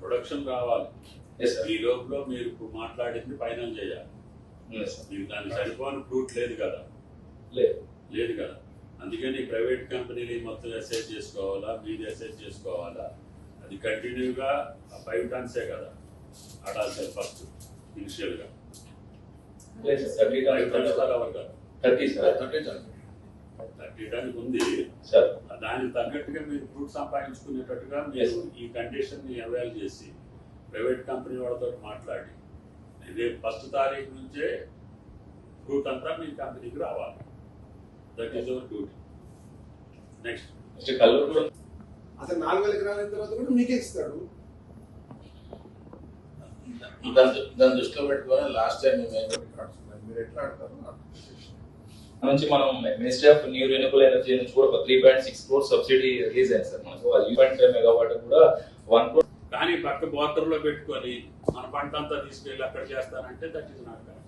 Production రావాలి. ఈ లోపల మీరు ఇప్పుడు మాట్లాడింది ఫైనల్ చేయాలి. మీకు దానికి సరిపోని ఫ్రూట్ లేదు కదా? లేదు. లేదు కదా? అందుకని ప్రైవేట్ కంపెనీలు మొత్తం ఎస్ఐట్ చేసుకోవాలా? మీది ఎస్ఐట్ చేసుకోవాలా? అది కంటిన్యూగా ఫైవ్ టన్సే కదా? ఆడాల్సింది ఫస్ట్ ఇనిషియల్గా థర్టీ టన్స్ ఉంది. సార్ దానికి తగ్గట్టుగా మీరు ఫ్రూట్ సంపాదించుకునేటట్టుగా మీరు. ఈ కండిషన్ని అవైల్ చేసి ప్రైవేట్ కంపెనీ వాళ్ళతో మాట్లాడి రేపు ఫస్ట్ తారీఖు నుంచే ఫ్రూట్ అంతా మీ కంపెనీకి రావాలి. That is our duty next అతను నాలుగు వేల ఎకరాల అయిన తర్వాత కూడా మీకే ఇస్తాడు. దాన్ని దాన్ని దృష్టిలో పెట్టుకొని లాస్ట్ టైం మేము మీరు ఎట్లా ఆడతారు నుంచి మనం ministry of new renewable energy నుంచి కూడా ఒక three point six crore subsidy release అయింది సార్ మనకు. అది పాయింట్ ఫైవ్ మెగావాట్ కూడా వన్ క్రోర్ కానీ పక్క బోర్డర్లో పెట్టుకొని మన పంట అంతా తీసుకెళ్ళి అక్కడ చేస్తానంటే దట్ ఈస్ నాట్ కరెక్ట్